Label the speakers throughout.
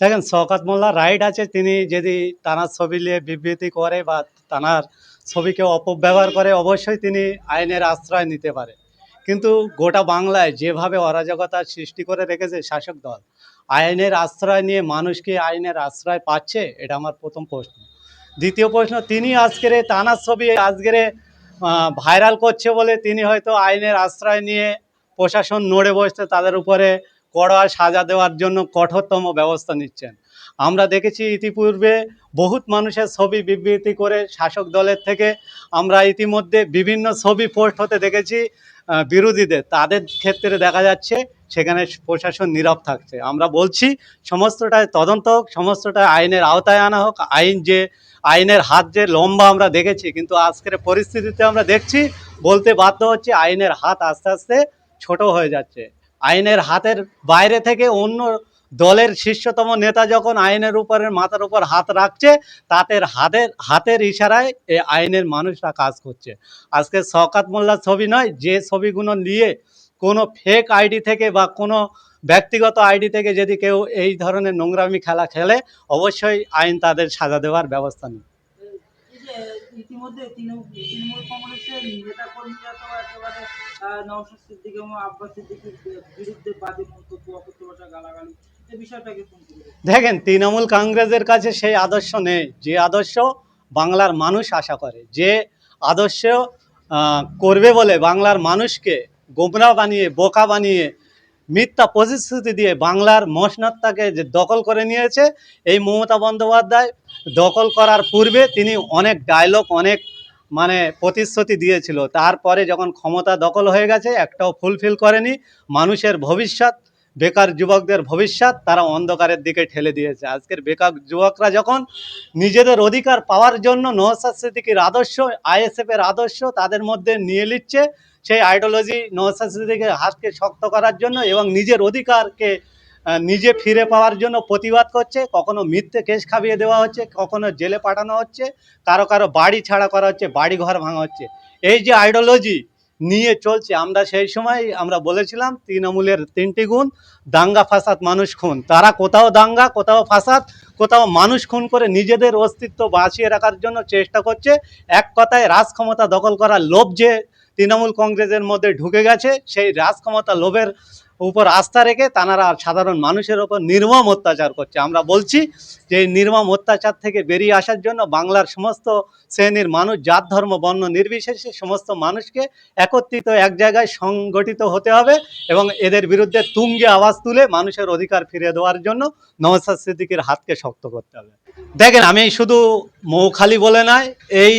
Speaker 1: দেখেন, শওকত মোল্লা রাইট আছে, তিনি যদি তানার ছবি নিয়ে বিবৃতি করে বা তানার ছবিকে অপব্যবহার করে, অবশ্যই তিনি আইনের আশ্রয় নিতে পারে। কিন্তু গোটা বাংলায় যেভাবে অরাজকতার সৃষ্টি করে রেখেছে শাসক দল, আইনের আশ্রয় নিয়ে মানুষ কি আইনের আশ্রয় পাচ্ছে? এটা আমার প্রথম প্রশ্ন। দ্বিতীয় প্রশ্ন, তিনি আজকের তানার ছবি আজকের ভাইরাল করছে বলে তিনি হয়তো আইনের আশ্রয় নিয়ে প্রশাসন নড়ে বসছে, তাদের উপরে কড়া সাজা দেওয়ার জন্য কঠোরতম ব্যবস্থা নিচ্ছেন। আমরা দেখেছি ইতিপূর্বে বহুত মানুষের ছবি বিবৃতি করে শাসক দলের থেকে আমরা ইতিমধ্যে বিভিন্ন ছবি পোস্ট হতে দেখেছি বিরোধীদের। তাদের ক্ষেত্রে দেখা যাচ্ছে সেখানে প্রশাসন নীরব থাকছে। আমরা বলছি সমস্তটায় তদন্ত হোক, সমস্তটা আইনের আওতায় আনা হোক, আইন যে, আইনের হাত যে লম্বা আমরা দেখেছি, কিন্তু আজকের পরিস্থিতিতে আমরা দেখছি, বলতে বাধ্য হচ্ছে আইনের হাত আস্তে আস্তে ছোট হয়ে যাচ্ছে। আইনের হাতের বাইরে থেকে অন্য দলের শীর্ষতম নেতা যখন আইনের উপরে মাথার উপর হাত রাখছে, তাদের হাতের হাতের ইশারায় এই আইনের মানুষরা কাজ করছে। আজকে শওকাত মোল্লার ছবি নয়, যে ছবিগুলো নিয়ে কোনো ফেক আইডি থেকে বা কোনো ব্যক্তিগত আইডি থেকে যদি কেউ এই ধরনের নোংরামি খেলা খেলে, অবশ্যই আইন তাদের সাজা দেওয়ার ব্যবস্থা নেই
Speaker 2: ইতিমধ্যে তৃণমূল কংগ্রেসের নেতা কর্মীরা একেবারে নওশাদ সিদ্দিক এবং আব্বাস সিদ্দিকের বিরুদ্ধে মন্তব্য গালাগালি।
Speaker 1: দেখেন, তৃণমূল কংগ্রেসের কাছে সেই আদর্শ নেই। যে আদর্শ বাংলার মানুষ আশা করে, যে আদর্শ করবে বলে বাংলার মানুষকে গোমরা বানিয়ে, বোকা বানিয়ে মিথ্যা প্রতিশ্রুতি দিয়ে বাংলার মসনদটাকে যে দখল করে নিয়েছে, এই মমতা বন্দ্যোপাধ্যায় দখল করার পূর্বে তিনি অনেক ডায়লগ অনেক মানে প্রতিশ্রুতি দিয়েছিল। তারপরে যখন ক্ষমতা দখল হয়ে গেছে, একটাও ফুলফিল করেনি। মানুষের ভবিষ্যৎ, বেকার যুবকদের ভবিষ্যৎ, তারা অন্ধকারের দিকে ঠেলে দিয়েছে। আজকের বেকার যুবকরা যখন নিজেদের অধিকার পাওয়ার জন্য সিদ্দিকির আদর্শ, আইএসএফের আদর্শ তাদের মধ্যে নিয়ে নিচ্ছে সেই আইডিওলজি সিদ্দিকের হাতকে শক্ত করার জন্য এবং নিজের অধিকারকে নিজে ফিরে পাওয়ার জন্য প্রতিবাদ করছে। কখনো মিথ্যে কেস খাবিয়ে দেওয়া হচ্ছে, কখনো জেলে পাঠানো হচ্ছে, কারও কারও বাড়ি ছাড়া করা হচ্ছে, বাড়ি ঘর ভাঙা হচ্ছে। এই যে আইডিওলজি নিয়ে চলছে, আমরা সেই সময় আমরা বলেছিলাম, তৃণমূলের তিনটি গুণ, দাঙ্গা, ফাসাদ, মানুষ, খুন। তারা কোথাও দাঙ্গা, কোথাও ফাসাদ, কোথাও মানুষ, খুন করে নিজেদের অস্তিত্ব বাঁচিয়ে রাখার জন্য চেষ্টা করছে। এক কথায় রাজ ক্ষমতা দখল করার লোভ যে তৃণমূল কংগ্রেসের মধ্যে ঢুকে গেছে। সেই রাজ ক্ষমতা লোভের উপর আস্থা রেখে তারা সাধারণ মানুষের ওপর নির্মম অত্যাচার করছে। আমরা বলছি যে এই নির্মম অত্যাচার থেকে বেরিয়ে আসার জন্য বাংলার সমস্ত শ্রেণির মানুষ, জাত, ধর্ম, বর্ণ নির্বিশেষে সমস্ত মানুষকে একত্রিত, এক জায়গায় সংগঠিত হতে হবে এবং এদের বিরুদ্ধে তুঙ্গে আওয়াজ তুলে মানুষের অধিকার ফিরে দেওয়ার জন্য নওসাদ সিদ্দিকির হাতকে শক্ত করতে হবে। দেখেন, আমি শুধু মৌখালি বলে নয়, এই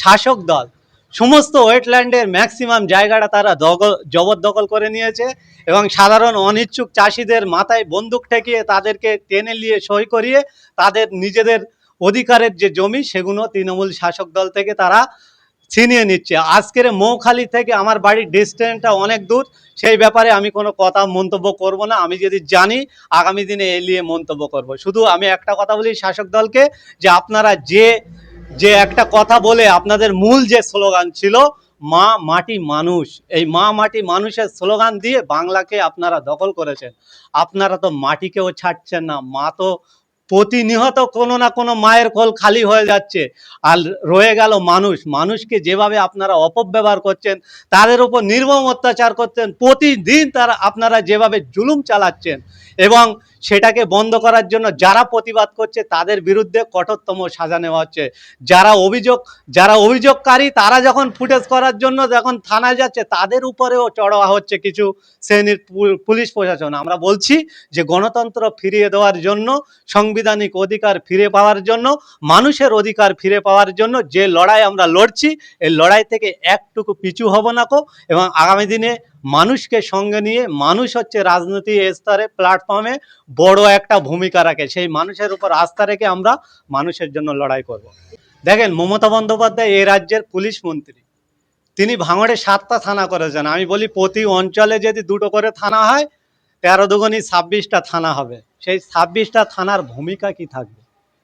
Speaker 1: শাসক দল সমস্ত ওয়েটল্যান্ডের ম্যাক্সিমাম জায়গাটা তারা দখল জবরদখল করে নিয়েছে এবং সাধারণ অনিচ্ছুক চাষিদের মাথায় বন্দুক ঠেকিয়ে তাদেরকে টেনে নিয়ে সই করিয়ে তাদের নিজেদের অধিকারের যে জমি সেগুলো তৃণমূল শাসক দল থেকে তারা ছিনিয়ে নিচ্ছে। আজকের মৌখালি থেকে আমার বাড়ির ডিস্টেন্সটা অনেক দূর, সেই ব্যাপারে আমি কোনো কথা মন্তব্য করব না। আমি যদি জানি, আগামী দিনে এ নিয়ে মন্তব্য করব। শুধু আমি একটা কথা বলি শাসক দলকে যে আপনারা যে যে একটা কথা বলে আপনাদের মূল যে স্লোগান ছিল, মা মাটি মানুষ। এই মা মাটি মানুষের স্লোগান দিয়ে বাংলাকে আপনারা দখল করেছেন। আপনারা তো মাটিকেও ছাড়ছেন না, মা তো প্রতিনিহত কোনো না কোনো মায়ের কল খালি হয়ে যাচ্ছে। আর রয়ে গেল মানুষ। মানুষকে যেভাবে আপনারা অপব্যবহার করছেন, তাদের উপর নির্মম অত্যাচার করছেন, প্রতিদিন তারা আপনারা যেভাবে জুলুম চালাচ্ছেন এবং সেটাকে বন্ধ করার জন্য যারা প্রতিবাদ করছে, তাদের বিরুদ্ধে কঠোরতম সাজা নেওয়া হচ্ছে। যারা অভিযোগ, যারা অভিযোগকারী, তারা যখন ফুটেজ করার জন্য যখন থানায় যাচ্ছে, তাদের উপরেও চড়াওয়া হচ্ছে কিছু শ্রেণির পুলিশ প্রশাসন। আমরা বলছি যে গণতন্ত্র ফিরিয়ে দেওয়ার জন্য সাংবিধানিক অধিকার ফিরে পাওয়ার জন্য, মানুষের অধিকার ফিরে পাওয়ার জন্য যে লড়াই আমরা লড়ছি, এই লড়াই থেকে একটুকু পিছু হব না কো এবং আগামী দিনে মানুষকে সঙ্গে নিয়ে, মানুষ হচ্ছে রাজনীতি স্তরে প্ল্যাটফর্মে বড় একটা ভূমিকা রাখে। সেই মানুষের উপর আস্থা রেখে আমরা মানুষের জন্য লড়াই করব। দেখেন, মমতা বন্দ্যোপাধ্যায় এই রাজ্যের পুলিশ মন্ত্রী। তিনি ভাঙড়ে সাতটা থানা করেছেন। আমি বলি প্রতি অঞ্চলে যদি দুটো করে থানা হয় তেরো দুগুনি ছাব্বিশটা থানা হবে। সেই ছাব্বিশটা থানার ভূমিকা কি থাকবে?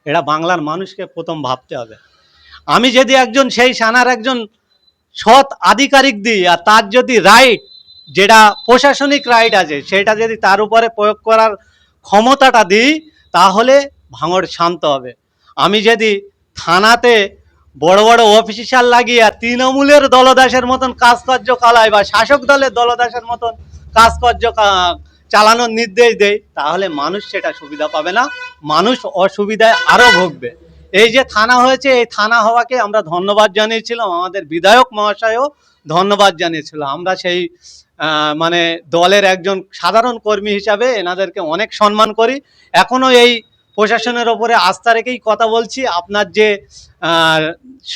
Speaker 1: এটা বাংলার মানুষকে প্রথম ভাবতে হবে। আমি যদি একজন, সেই থানার একজন সৎ আধিকারিক দিই আর তার যদি রাইট যেটা প্রশাসনিক রাইট আছে, সেটা যদি তার উপরে প্রয়োগ করার ক্ষমতাটা দিই, তাহলে ভাঙড় শান্ত হবে। আমি যদি থানাতে বড় বড় অফিসার লাগিয়ে আর তৃণমূলের দলদাসের মতন কাজকার্য চালায় বা শাসক দলের দলদাসের মতন কাজকার্য চালানোর নির্দেশ দেয়, তাহলে মানুষ সেটা সুবিধা পাবে না। মানুষ অসুবিধায় আরও ভুগবে। এই যে থানা হয়েছে, এই থানা হওয়াকে আমরা ধন্যবাদ জানিয়েছিলাম। আমাদের বিধায়ক মহাশয়ও ধন্যবাদ জানিয়েছিল আমরা সেই মানে দলের একজন সাধারণ কর্মী হিসাবে এনাদেরকে অনেক সম্মান করি। এখনও এই প্রশাসনের ওপরে আস্থা রেখেই কথা বলছি। আপনার যে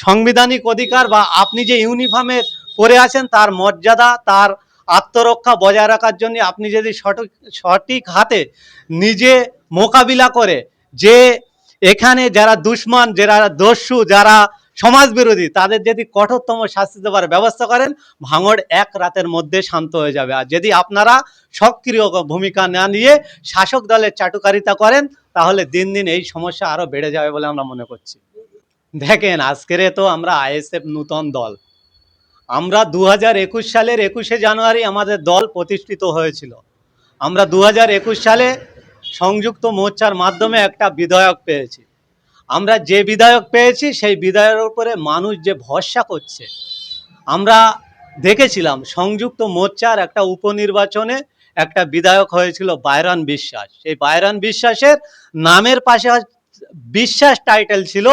Speaker 1: সাংবিধানিক অধিকার বা আপনি যে ইউনিফর্মে পরে আছেন, তার মর্যাদা, তার আত্মরক্ষা বজায় রাখার জন্য আপনি যদি সঠিক সঠিক হাতে নিজে মোকাবিলা করে যে এখানে যারা দুশ্মন, যারা দস্যু, যারা সমাজ বিরোধী তাদের যদি কঠোরতম শাস্তি দেওয়ার ব্যবস্থা করেন, ভাঙড় এক রাতের মধ্যে শান্ত হয়ে যাবে। আর যদি আপনারা সক্রিয় ভূমিকা না নিয়ে শাসক দলের চাটুকারিতা করেন, তাহলে দিন দিন এই সমস্যা আরও বেড়ে যাবে বলে আমরা মনে করছি। দেখেন, আজকের তো আমরা আইএসএফ নূতন দল। আমরা দু একুশ সালের একুশে জানুয়ারি আমাদের দল প্রতিষ্ঠিত হয়েছিল। আমরা দু একুশ সালে সংযুক্ত মোর্চার মাধ্যমে একটা বিধায়ক পেয়েছি। আমরা যে বিধায়ক পেয়েছি, সেই বিধায়কের উপরে মানুষ যে ভরসা করছে, আমরা দেখেছিলাম সংযুক্ত মোর্চার একটা উপনির্বাচনে একটা বিধায়ক হয়েছিল বাইরান বিশ্বাস। সেই বাইরান বিশ্বাসের নামের পাশে বিশ্বাস টাইটেল ছিল,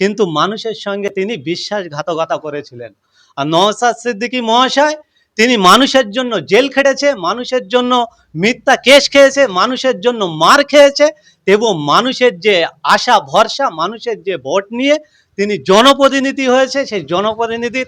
Speaker 1: কিন্তু মানুষের সঙ্গে তিনি বিশ্বাসঘাতকতা করেছিলেন। আর নওসাদ সিদ্দিকী মহাশয়, তিনি মানুষের জন্য জেল খেটেছে, মানুষের জন্য মিথ্যা কেস খেয়েছে, মানুষের জন্য মার খেয়েছে, এবং মানুষের যে আশা, ভরসা, মানুষের যে ভোট নিয়ে তিনি জনপ্রতিনিধি হয়েছে, সেই জনপ্রতিনিধির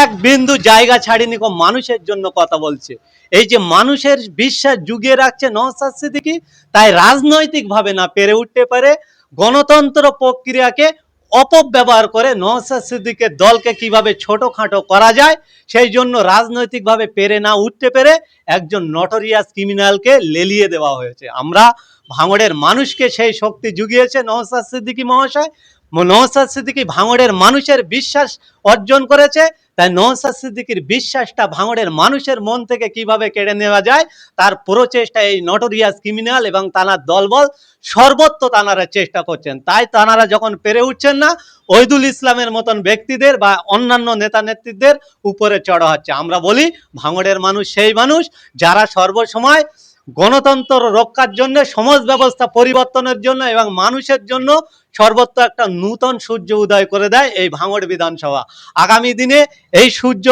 Speaker 1: এক বিন্দু জায়গা ছাড়িনি মানুষের জন্য কথা বলছে। এই যে মানুষের বিশ্বাস জুগিয়ে রাখছে নওসাদ সিদ্দিকী, তাই রাজনৈতিকভাবে না পেরে উঠতে পারে গণতন্ত্র প্রক্রিয়াকে অপব্যবহার করে নওসাদ সিদ্দিকের দলকে কীভাবে ছোটোখাটো করা যায়, সেই জন্য রাজনৈতিকভাবে পেরে না উঠতে পেরে একজন নটোরিয়াস ক্রিমিনালকে লেলিয়ে দেওয়া হয়েছে। আমরা ভাঙড়ের মানুষকে সেই শক্তি জুগিয়েছে নওসাদ সিদ্দিকী মহাশয়। নওসাদ সিদ্দিকী ভাঙড়ের মানুষের বিশ্বাস অর্জন করেছে তাই নওসাদ সিদ্দিকীর বিশ্বাসটা ভাঙড়ের মানুষের মন থেকে কীভাবে কেড়ে নেওয়া যায়, তার প্রচেষ্টা এই নটোরিয়াস ক্রিমিনাল এবং তানার দলবল সর্বত্র তানারা চেষ্টা করছেন। তাই তানারা যখন পেরে উঠছেন না, ওইদুল ইসলামের মতন ব্যক্তিদের বা অন্যান্য নেতা নেত্রীদের উপরে চড়া হচ্ছে। আমরা বলি, ভাঙড়ের মানুষ সেই মানুষ যারা সর্বসময় গণতন্ত্র রক্ষার জন্য, সমাজ ব্যবস্থা পরিবর্তনের জন্য এবং মানুষের জন্য সর্বত্র একটা নূতন সূর্য উদয় করে দেয় এই ভাঙড় বিধানসভা। আগামী দিনে এই সূর্য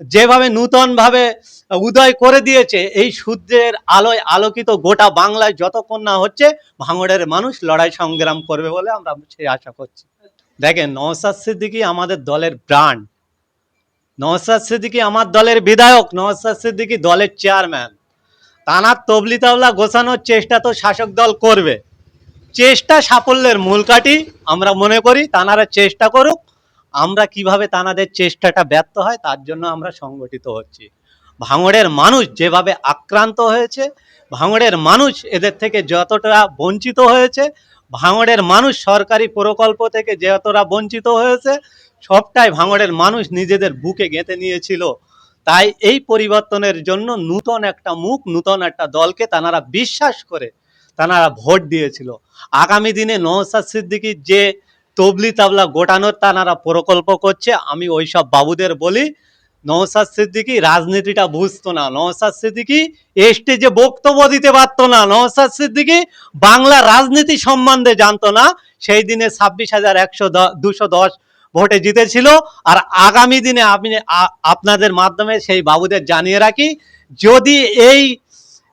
Speaker 1: যেভাবে নূতনভাবে উদয় করে দিয়েছে, এই সূর্যের আলোয় আলোকিত গোটা বাংলায় যতক্ষণ না হচ্ছে, ভাঙড়ের মানুষ লড়াই সংগ্রাম করবে বলে আমরা সেই আশা করছি। দেখেন নওসাদ সিদ্দিকী আমাদের দলের ব্রান্ড। নওসাদ সিদ্দিকী আমার দলের বিধায়ক নওসাদ সিদ্দিকী দলের চেয়ারম্যান। তানার তবলি তাবলা গোছানোর চেষ্টা তো শাসক দল করবে। চেষ্টা সাফল্যের মূল কাঠি, আমরা মনে করি তানারা চেষ্টা করুক, আমরা কীভাবে তানাদের চেষ্টাটা ব্যর্থ হয় তার জন্য আমরা সংগঠিত হচ্ছি। ভাঙড়ের মানুষ যেভাবে আক্রান্ত হয়েছে, ভাঙড়ের মানুষ এদের থেকে যতটা বঞ্চিত হয়েছে, ভাঙড়ের মানুষ সরকারি প্রকল্প থেকে যতটা বঞ্চিত হয়েছে, সবটাই ভাঙড়ের মানুষ নিজেদের বুকে গেঁথে নিয়েছিল। তাই এই পরিবর্তনের জন্য নূতন একটা মুখ, নূতন একটা দলকে তানারা বিশ্বাস করে তানারা ভোট দিয়েছিল। আগামী দিনে নওসাদ সিদ্দিকির যে তবলি তাবলা গোটানোর তানারা প্রকল্প করছে, আমি ওইসব বাবুদের বলি নওসাদ সিদ্দিকি রাজনীতিটা বুঝতো না। নওসাদ সিদ্দিকি স্টেজে বক্তব্য দিতে পারতো না। নওসাদ সিদ্দিকি বাংলা রাজনীতি সম্বন্ধে জানতো না। সেই দিনে ছাব্বিশ হাজার একশো দুশো দশ ভোটে জিতেছিল। আর আগামী দিনে আপনি আপনাদের মাধ্যমে সেই বাবুদের জানিয়ে রাখি, যদি এই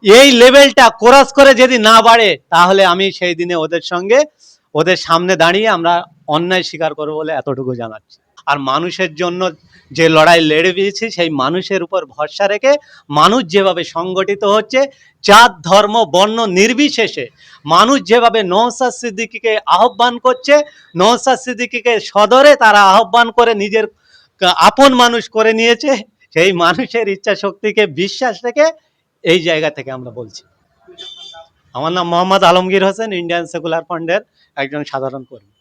Speaker 1: এই লেভেলটা ক্রস করে যদি না বাড়ে, তাহলে আমি সেই দিনে ওদের সঙ্গে, ওদের সামনে দাঁড়িয়ে আমরা অন্যায় স্বীকার করব বলে এতটুকু জানাচ্ছি। আর মানুষের জন্য যে লড়াই লড়ে দিয়েছি সেই মানুষের উপর ভরসা রেখে মানুষ যেভাবে সংগঠিত হচ্ছে, জাত, ধর্ম, বর্ণ নির্বিশেষে মানুষ যেভাবে নৌসাদ সিদ্দিকিকে আহ্বান করছে নৌসাদ সিদ্দিকিকে সদরে তারা আহ্বান করে নিজের আপন মানুষ করে নিয়েছে, সেই মানুষের ইচ্ছা শক্তিকে বিশ্বাস রেখে এই জায়গা থেকে আমরা বলছি। আমার নাম মোহাম্মদ আলমগীর হোসেন ইন্ডিয়ান সেকুলার ফান্ডের একজন সাধারণ কর্মী।